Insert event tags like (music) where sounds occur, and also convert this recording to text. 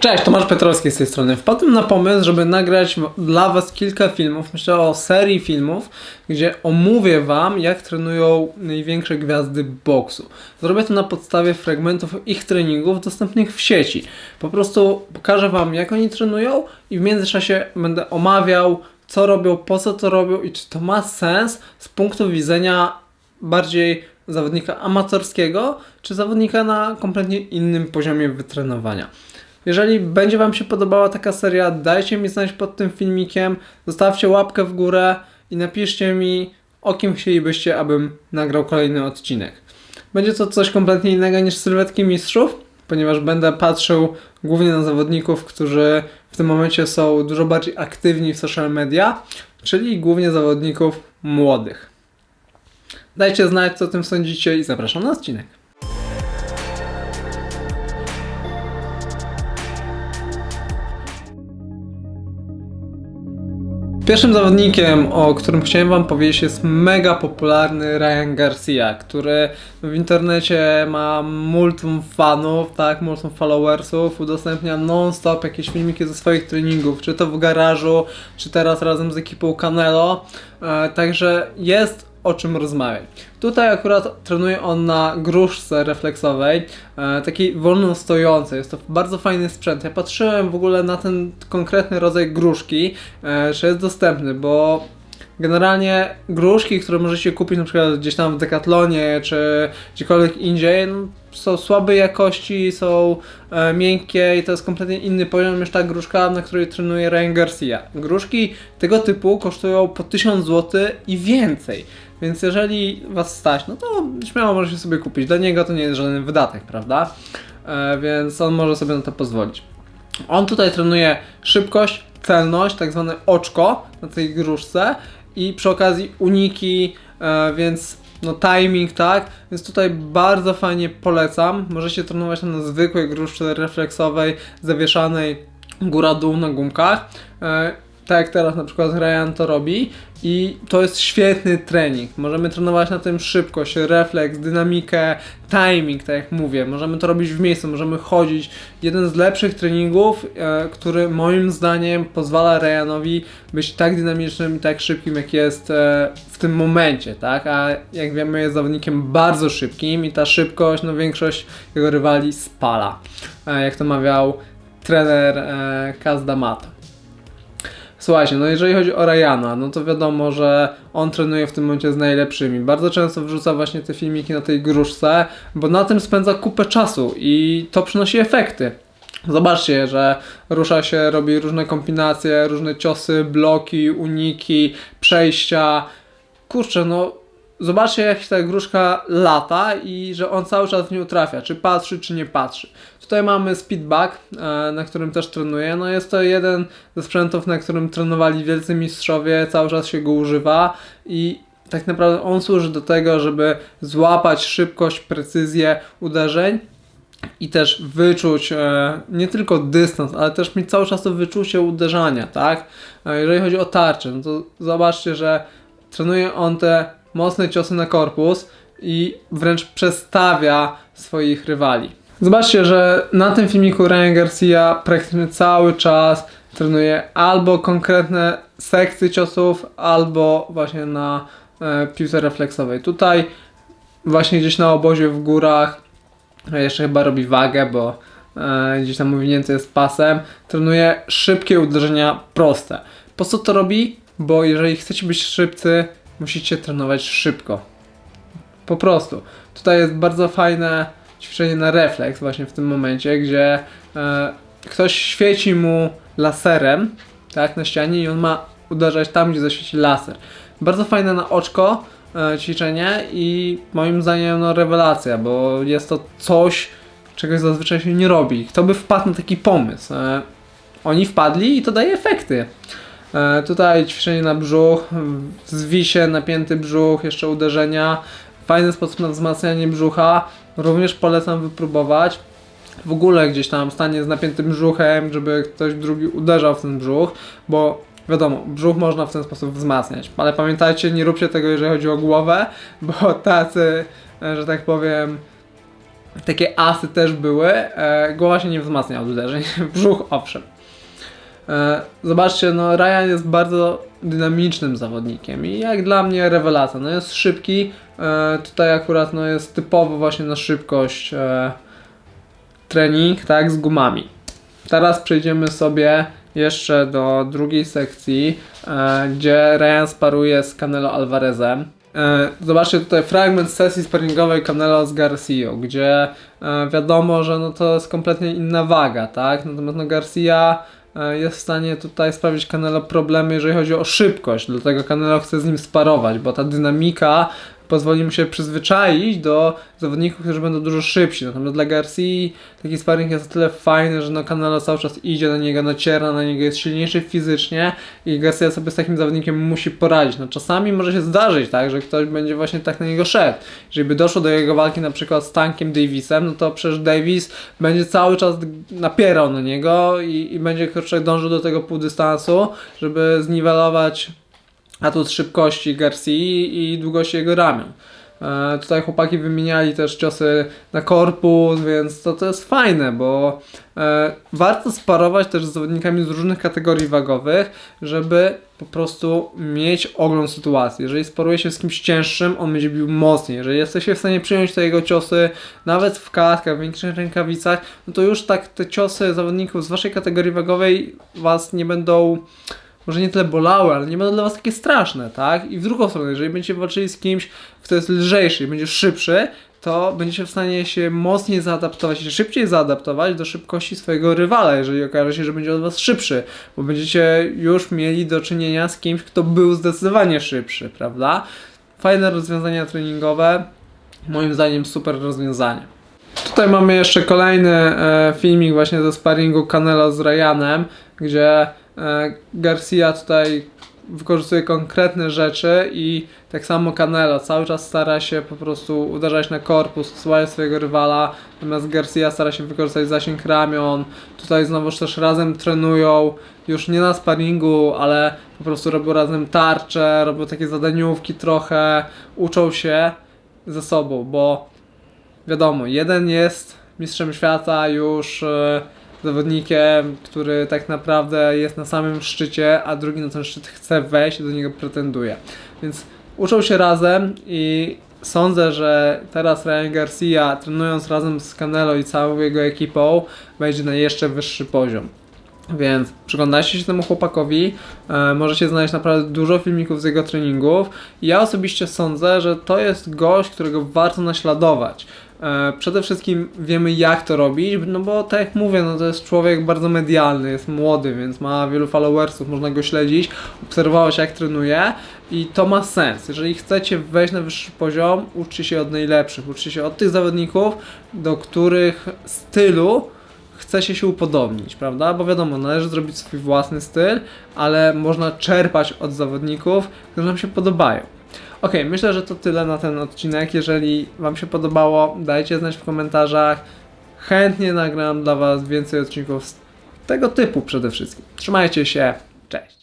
Cześć, Tomasz Petrowski z tej strony. Wpadłem na pomysł, żeby nagrać dla Was kilka filmów, myślę o serii filmów, gdzie omówię Wam, jak trenują największe gwiazdy boksu. Zrobię to na podstawie fragmentów ich treningów dostępnych w sieci. Po prostu pokażę Wam, jak oni trenują i w międzyczasie będę omawiał, co robią, po co to robią i czy to ma sens z punktu widzenia bardziej zawodnika amatorskiego, czy zawodnika na kompletnie innym poziomie wytrenowania. Jeżeli będzie Wam się podobała taka seria, dajcie mi znać pod tym filmikiem, zostawcie łapkę w górę i napiszcie mi, o kim chcielibyście, abym nagrał kolejny odcinek. Będzie to coś kompletnie innego niż sylwetki mistrzów, ponieważ będę patrzył głównie na zawodników, którzy w tym momencie są dużo bardziej aktywni w social media, czyli głównie zawodników młodych. Dajcie znać, co o tym sądzicie i zapraszam na odcinek. Pierwszym zawodnikiem, o którym chciałem Wam powiedzieć, jest mega popularny Ryan Garcia, który w internecie ma multum fanów, tak, multum followersów, udostępnia non-stop jakieś filmiki ze swoich treningów, czy to w garażu, czy teraz razem z ekipą Canelo, e, także jest o czym rozmawiać. Tutaj akurat trenuje on na gruszce refleksowej, e, takiej wolno stojącej. Jest to bardzo fajny sprzęt. Ja patrzyłem w ogóle na ten konkretny rodzaj gruszki, e, czy jest dostępny, bo generalnie gruszki, które możecie kupić na przykład gdzieś tam w Decathlonie, czy gdziekolwiek indziej, no, są słabej jakości, są e, miękkie i to jest kompletnie inny poziom niż ta gruszka, na której trenuje Ryan Garcia. Gruszki tego typu kosztują po 1000 zł i więcej. Więc jeżeli was stać, no to śmiało możecie sobie kupić. Dla niego to nie jest żaden wydatek, prawda? E, więc on może sobie na to pozwolić. On tutaj trenuje szybkość, celność, tak zwane oczko na tej gruszce i przy okazji uniki, e, więc no timing, tak? Więc tutaj bardzo fajnie polecam. Możecie trenować na zwykłej gruszce refleksowej, zawieszanej góra-dół na gumkach. Tak jak teraz na przykład Ryan to robi i to jest świetny trening. Możemy trenować na tym szybkość, refleks, dynamikę, timing, tak jak mówię. Możemy to robić w miejscu, możemy chodzić. Jeden z lepszych treningów, e, który moim zdaniem pozwala Ryanowi być tak dynamicznym i tak szybkim, jak jest e, w tym momencie, tak? A jak wiemy, jest zawodnikiem bardzo szybkim i ta szybkość, no większość jego rywali spala. E, jak to mawiał trener e, Kaz D'Amato. Słuchajcie, no jeżeli chodzi o Ryana, no to wiadomo, że on trenuje w tym momencie z najlepszymi. Bardzo często wrzuca właśnie te filmiki na tej gruszce, bo na tym spędza kupę czasu i to przynosi efekty. Zobaczcie, że rusza się, robi różne kombinacje, różne ciosy, bloki, uniki, przejścia. Kurczę, no zobaczcie jak ta gruszka lata i że on cały czas w nią trafia, czy patrzy, czy nie patrzy. Tutaj mamy speedback, e, na którym też trenuję. No jest to jeden ze sprzętów, na którym trenowali wielcy mistrzowie, cały czas się go używa i tak naprawdę on służy do tego, żeby złapać szybkość, precyzję uderzeń i też wyczuć e, nie tylko dystans, ale też mieć cały czas to wyczucie uderzania, tak? E, jeżeli chodzi o tarczę, no to zobaczcie, że trenuje on te mocne ciosy na korpus i wręcz przestawia swoich rywali. Zobaczcie, że na tym filmiku Ryan Garcia praktycznie cały czas trenuje albo konkretne sekcje ciosów, albo właśnie na e, piłce refleksowej. Tutaj właśnie gdzieś na obozie w górach a jeszcze chyba robi wagę, bo e, gdzieś tam owinięty jest pasem. Trenuje szybkie uderzenia proste. Po co to robi? Bo jeżeli chcecie być szybcy, musicie trenować szybko. Po prostu. Tutaj jest bardzo fajne ćwiczenie na refleks właśnie w tym momencie, gdzie e, ktoś świeci mu laserem, tak, na ścianie i on ma uderzać tam, gdzie zaświeci laser. Bardzo fajne na oczko e, ćwiczenie i moim zdaniem no rewelacja, bo jest to coś, czegoś zazwyczaj się nie robi. Kto by wpadł na taki pomysł? E, oni wpadli i to daje efekty. E, tutaj ćwiczenie na brzuch, zwisie, napięty brzuch, jeszcze uderzenia. Fajny sposób na wzmacnianie brzucha. Również polecam wypróbować. W ogóle gdzieś tam stanie z napiętym brzuchem, żeby ktoś drugi uderzał w ten brzuch, bo wiadomo, brzuch można w ten sposób wzmacniać. Ale pamiętajcie, nie róbcie tego, jeżeli chodzi o głowę, (laughs) bo tacy, e, że tak powiem, takie asy też były. E, głowa się nie wzmacnia od uderzeń, (laughs) brzuch owszem. E, Zobaczcie, no Ryan jest bardzo dynamicznym zawodnikiem i jak dla mnie rewelacja. No jest szybki, e, tutaj akurat no jest typowo właśnie na szybkość e, trening, tak, z gumami. Teraz przejdziemy sobie jeszcze do drugiej sekcji, gdzie Ryan sparuje z Canelo Alvarezem. Zobaczcie tutaj fragment sesji sparingowej Canelo z Garcia, gdzie wiadomo, że no to jest kompletnie inna waga, tak? Natomiast no Garcia jest w stanie tutaj sprawić Canelo problemy, jeżeli chodzi o szybkość, dlatego Canelo chce z nim sparować, bo ta dynamika pozwoli mu się przyzwyczaić do zawodników, którzy będą dużo szybsi. Natomiast dla Garcia taki sparring jest o tyle fajny, że no Canelo cały czas idzie na niego, naciera na niego, jest silniejszy fizycznie i Garcia sobie z takim zawodnikiem musi poradzić. No czasami może się zdarzyć, tak, że ktoś będzie właśnie tak na niego szedł. Jeżeli by doszło do jego walki na przykład z Tankiem Davisem, no to przecież Davis będzie cały czas napierał na niego i, i będzie dążył do tego półdystansu, żeby zniwelować atut szybkości Garcia i długości jego ramion. E, tutaj chłopaki wymieniali też ciosy na korpus, więc to, to jest fajne, bo e, warto sparować też z zawodnikami z różnych kategorii wagowych, żeby po prostu mieć ogląd sytuacji. Jeżeli sparuje się z kimś cięższym, on będzie bił mocniej. Jeżeli jesteście w stanie przyjąć te jego ciosy, nawet w kaskach, w większych rękawicach, no to już tak te ciosy zawodników z waszej kategorii wagowej was nie będą może nie tyle bolały, ale nie będą dla was takie straszne, tak? I w drugą stronę, jeżeli będziecie walczyli z kimś, kto jest lżejszy i będzie szybszy, to będziecie w stanie się mocniej zaadaptować, się szybciej zaadaptować do szybkości swojego rywala, jeżeli okaże się, że będzie od was szybszy, bo będziecie już mieli do czynienia z kimś, kto był zdecydowanie szybszy, prawda? Fajne rozwiązania treningowe, moim zdaniem super rozwiązanie. Tutaj mamy jeszcze kolejny e, filmik właśnie ze sparingu Canelo z Ryanem, gdzie Garcia tutaj wykorzystuje konkretne rzeczy i tak samo Canelo cały czas stara się po prostu uderzać na korpus, osłaniać swojego rywala, natomiast Garcia stara się wykorzystać zasięg ramion. Tutaj znowuż też razem trenują, już nie na sparingu, ale po prostu robią razem tarcze, robią takie zadaniówki trochę, uczą się ze sobą, bo wiadomo, jeden jest mistrzem świata już e, zawodnikiem, który tak naprawdę jest na samym szczycie, a drugi na ten szczyt chce wejść i do niego pretenduje. Więc uczą się razem i sądzę, że teraz Ryan Garcia trenując razem z Canelo i całą jego ekipą wejdzie na jeszcze wyższy poziom. Więc przyglądajcie się temu chłopakowi, e, możecie znaleźć naprawdę dużo filmików z jego treningów. Ja osobiście sądzę, że to jest gość, którego warto naśladować. E, przede wszystkim wiemy jak to robić, no bo tak jak mówię, no to jest człowiek bardzo medialny, jest młody, więc ma wielu followersów, można go śledzić, obserwować jak trenuje i to ma sens. Jeżeli chcecie wejść na wyższy poziom, uczcie się od najlepszych, uczcie się od tych zawodników, do których stylu chce się upodobnić, prawda? Bo wiadomo, należy zrobić swój własny styl, ale można czerpać od zawodników, którzy nam się podobają. Ok, myślę, że to tyle na ten odcinek. Jeżeli Wam się podobało, dajcie znać w komentarzach. Chętnie nagram dla Was więcej odcinków tego typu przede wszystkim. Trzymajcie się, cześć!